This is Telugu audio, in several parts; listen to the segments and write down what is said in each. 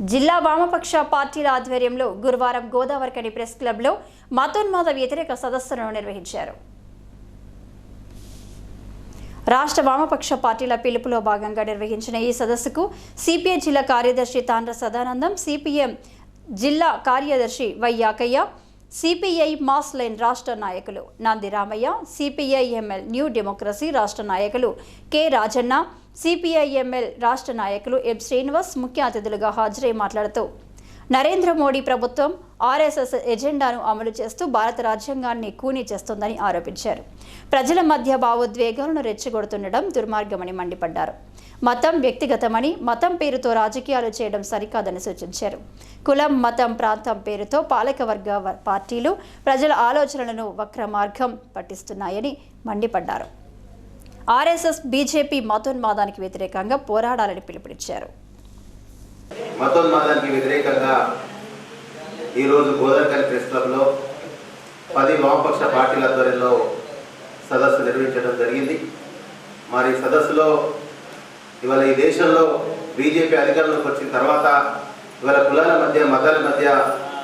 జిల్లా వామపక్ష పార్టీల ఆధ్వర్యంలో గురువారం గోదావరికని ప్రెస్ క్లబ్లో మతోన్మాద వ్యతిరేక సదస్సును నిర్వహించారు. రాష్ట్ర వామపక్ష పార్టీల పిలుపులో భాగంగా నిర్వహించిన ఈ సదస్సుకు సిపిఐ జిల్లా కార్యదర్శి తాండ్ర సదానందం సిపిఎం జిల్లా కార్యదర్శి Y Yakaiah C P I mass line రాష్ట్ర నాయకులు Nandi Ramaiah C P I M L new democracy రాష్ట్ర నాయకులు కె రాజన్న సిపిఐఎంఎల్ రాష్ట్ర నాయకులు ఎం శ్రీనివాస్ ముఖ్య అతిథులుగా హాజరై మాట్లాడుతూ నరేంద్ర మోడీ ప్రభుత్వం ఆర్ఎస్ఎస్ ఎజెండాను అమలు చేస్తూ భారత రాజ్యాంగాన్ని కూనీ చేస్తోందని ఆరోపించారు. ప్రజల మధ్య భావోద్వేగాలను రెచ్చగొడుతుండడం దుర్మార్గమని మండిపడ్డారు. మతం వ్యక్తిగతమని మతం పేరుతో రాజకీయాలు చేయడం సరికాదని సూచించారు. కులం మతం ప్రాంతం పేరుతో పాలకవర్గ పార్టీలు ప్రజల ఆలోచనలను వక్ర మార్గం పట్టిస్తున్నాయని మండిపడ్డారు. ఆర్ఎస్ఎస్ బీజేపీ మతోన్మాదానికి వ్యతిరేకంగా పోరాడాలని పిలుపునిచ్చారు. మతోన్మాదానికి వ్యతిరేకంగా ఈరోజు గోదావరి ప్రెస్ క్లబ్లో పది వామపక్ష పార్టీల ఆధ్వర్యంలో సదస్సు నిర్వహించడం జరిగింది. మరి ఈ సదస్సులో ఇవాళ ఈ దేశంలో బీజేపీ అధికారంలోకి వచ్చిన తర్వాత ఇవాళ కులాల మధ్య మతాల మధ్య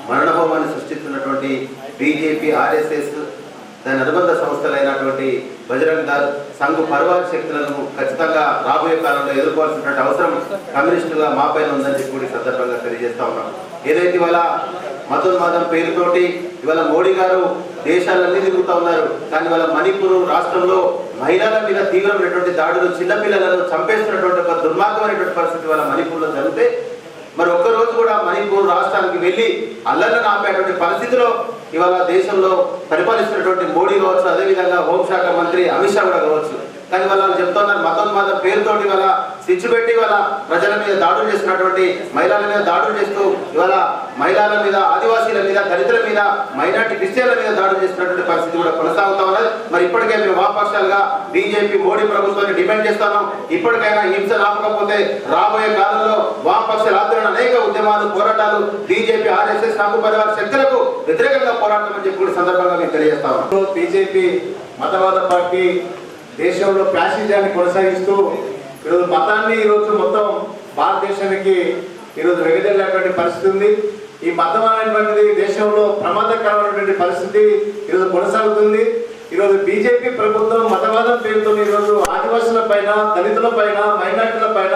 మరణహోమాన్ని సృష్టిస్తున్నటువంటి బీజేపీ ఆర్ఎస్ఎస్ దాని అనుబంధ సంస్థలైనటువంటి బజరంగ్ దళ్ సంఘ్ పరివార శక్తులను ఖచ్చితంగా రాబోయే కాలంలో ఎదుర్కోవాల్సినటువంటి అవసరం కమ్యూనిస్టుగా మా పైన ఉందని చెప్పి కూడా సందర్భంగా తెలియజేస్తా ఉన్నాం. ఏదైతే ఇవాళ మతోన్మాదం పేరుతోటి ఇవాళ మోడీ గారు దేశాలన్నీ తిరుగుతూ ఉన్నారు కానీ ఇవాళ మణిపూర్ రాష్ట్రంలో మహిళల మీద తీవ్రమైనటువంటి దాడులు చిన్నపిల్లలను చంపేస్తున్నటువంటి ఒక దుర్మార్గమైనటువంటి పరిస్థితి ఇవాళ మణిపూర్లో జరిగితే మరి ఒక్కరోజు కూడా మణిపూర్ రాష్ట్రానికి వెళ్ళి అల్లర్లను ఆపేటువంటి పరిస్థితిలో ఇవాళ దేశంలో పరిపాలిస్తున్నటువంటి మోడీ కావచ్చు అదేవిధంగా హోంశాఖ మంత్రి అమిత్ షా కూడా కావచ్చు. కానీ వాళ్ళు చెప్తున్నారు మతోన్మాద పేరుతోటి ఇవాళ స్విచ్ పెట్టి ఇవాళ ప్రజల మీద దాడులు చేస్తున్నటువంటి మహిళల మీద దాడులు చేస్తూ ఇవాళ మహిళల మీద ఆదివాసీల మీద దళితుల మీద మైనార్టీ క్రిస్టియన్ల మీద దాడులు చేస్తున్నటువంటి పరిస్థితి కూడా కొనసాగుతా ఉన్నది. మరి ఇప్పటికే మేము వామపక్షాలుగా బీజేపీ మోడీ ప్రభుత్వాన్ని డిమాండ్ చేస్తున్నాం. ఇప్పటికైనా హింస రాకపోతే రాబోయే కాలంలో వామపక్షాల ఆధ్వర్యంలో అనేక ఉద్యమాలు పోరాటాలు బీజేపీ ఆర్ఎస్ఎస్ నాకు పరివార శక్తులకు వ్యతిరేకంగా పోరాటం చెప్పి కూడా సందర్భంగా మేము తెలియజేస్తా ఉన్నాం. బీజేపీ మతవాద పార్టీ దేశంలో ఫ్యాసిజాన్ని కొనసాగిస్తూ ఈరోజు మతాన్ని ఈరోజు మొత్తం భారతదేశానికి ఈరోజు వెగజల్లేటువంటి పరిస్థితి ఉంది. ఈ మతం అనేటువంటిది దేశంలో ప్రమాదకరమైనటువంటి పరిస్థితి ఈరోజు కొనసాగుతుంది. ఈరోజు బీజేపీ ప్రభుత్వం మతవాదం పేరుతో ఈరోజు ఆదివాసుల పైన దళితుల పైన మైనార్టీల పైన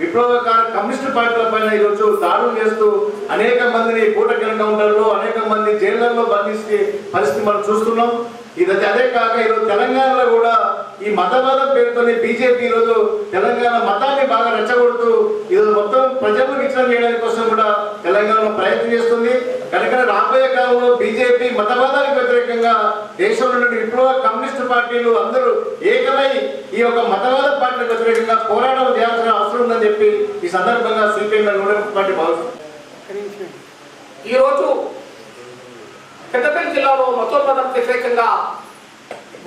విప్లవకార కమ్యూనిస్టు పార్టీల పైన ఈరోజు దాడులు చేస్తూ అనేక మందిని పూటకి ఎన్కౌంటర్లో అనేక మంది జైళ్ళలో బంధించే పరిస్థితి మనం చూస్తున్నాం. ఇది అదే కాక ఈరోజు తెలంగాణలో కూడా ఈ మతవాదం పేరుతోనే బీజేపీ ఈరోజు తెలంగాణ మతాన్ని బాగా రెచ్చగొడుతూ ఈరోజు మొత్తం ప్రజలకు విచ్ఛిన్నం చేయడానికి కోసం కూడా తెలంగాణలో ప్రయత్నం చేస్తుంది. కనుక రాబోయే కాలంలో బీజేపీ మతవాదానికి వ్యతిరేకంగా దేశంలో నుండి విప్లవ కమ్యూనిస్ట్ పార్టీలు అందరూ ఏకమై ఈ యొక్క మతవాద పార్టీలకు వ్యతిరేకంగా పోరాటం చేయాల్సిన అవసరం ఉందని చెప్పి ఈ సందర్భంగా సిపిఎం పార్టీ భావిస్తుంది ఈరోజు పెద్దపల్లి జిల్లాలో మతోన్మతం వ్యతిరేకంగా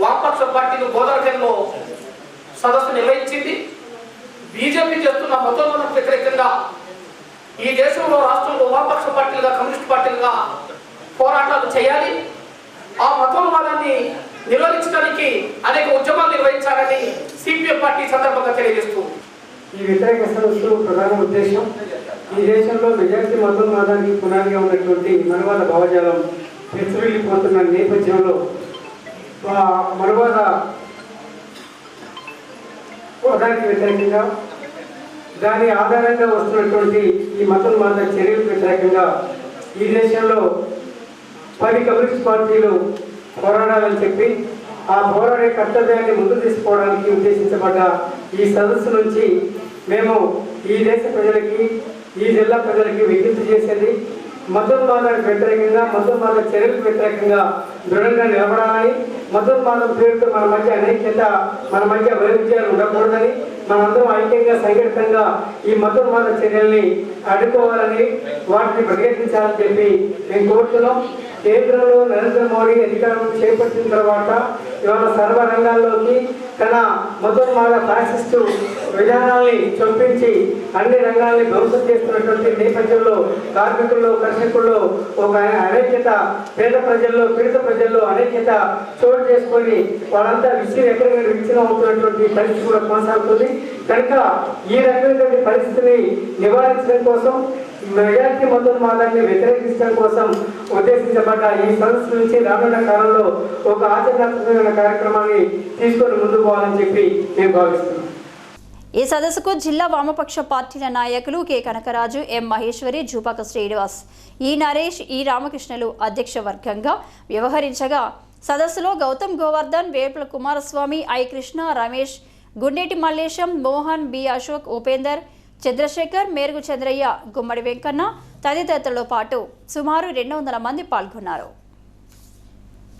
వామపక్ష పార్టీలు గోదావరిలో సదస్సు నిర్వహించింది. బీజేపీ చేస్తున్న మతోన్మతం వ్యతిరేకంగా ఈ దేశంలో రాష్ట్రంలో వామపక్ష పార్టీలుగా కమ్యూనిస్ట్ పార్టీలుగా పోరాటాలు చేయాలి. ఆ మతోన్మాదాన్ని నిరోధించడానికి అనేక ఉద్యమాలు నిర్వహించాలని సిపిఎం పార్టీ సందర్భంగా తెలియజేస్తూ ఈ వ్యతిరేక సదస్సు ప్రధాన ఉద్దేశం ఈ దేశంలో మెజార్టీ మతోన్మాదానికి పునాదిగా ఉన్నటువంటి మనవాద భావజాలం పెచ్చురిల్లిపోతున్న నేపథ్యంలో మరువాత వాదానికి వ్యతిరేకంగా దాని ఆధారంగా వస్తున్నటువంటి ఈ మతం మాత చర్యలకు వ్యతిరేకంగా ఈ దేశంలో పది కమ్యూనిస్ట్ పార్టీలు పోరాడాలని చెప్పి ఆ పోరాడే కర్తవ్యాన్ని ముందు తీసుకోవడానికి ఉద్దేశించబడ్డ ఈ సదస్సు నుంచి మేము ఈ దేశ ప్రజలకి ఈ జిల్లా ప్రజలకి విజ్ఞప్తి చేసేది మతోన్మాదానికి వ్యతిరేకంగా మతోన్మాద చర్యలకు వ్యతిరేకంగా దృఢంగా నిలబడాలని మతోన్మాదం పేరుతో మన మధ్య అనైక్యత మన మధ్య వైరుధ్యాలు ఉండకూడదని మనందరం ఐక్యంగా సంఘటితంగా ఈ మతోన్మాద చర్యల్ని అడ్డుకోవాలని వాటిని ప్రయత్నించాలని చెప్పి మేము కోరుతున్నాం. కేంద్రంలో నరేంద్ర మోడీ అధికారం చేపట్టిన తర్వాత ఇవాళ సర్వ రంగాల్లోకి తన మతోన్మాద ఫ్యాసిస్టు విధానాల్ని చొప్పించి అన్ని రంగాల్ని ధ్వంసం చేస్తున్నటువంటి నేపథ్యంలో కార్మికుల్లో కర్షకుల్లో ఒక అనైక్యత పేద ప్రజల్లో పీడిత ప్రజల్లో అనైక్యత చోటు చేసుకొని వాళ్ళంతా విసిరి ఎక్కడికైనా విచ్ఛిన్నం అవుతున్నటువంటి పరిస్థితి కూడా కొనసాగుతుంది. కనుక ఈ రకమైనటువంటి పరిస్థితిని నివారించడం కోసం మెజార్టీ మతోన్మాదాన్ని వ్యతిరేకించడం కోసం ఉద్దేశించబడ్డ ఈ సంస్థ నుంచి రానున్న కాలంలో ఒక ఆచరణాత్మకమైన కార్యక్రమాన్ని తీసుకొని ముందుకు పోవాలని చెప్పి మేము భావిస్తున్నాం ఈ సదస్సుకు జిల్లా వామపక్ష పార్టీల నాయకులు K Kanakaraju M Maheshwari Jupaka Srinivas E Naresh E రామకృష్ణలు అధ్యక్ష వర్గంగా వ్యవహరించగా సదస్సులో గౌతమ్ గోవర్ధన్ వేపుల కుమారస్వామి ఐ కృష్ణ రమేష్ గుండేటి మల్లేశం మోహన్ బి అశోక్ ఉపేందర్ చంద్రశేఖర్ మేరుగు చంద్రయ్య గుమ్మడి వెంకన్న తదితరులతో పాటు సుమారు రెండు వందల మంది పాల్గొన్నారు.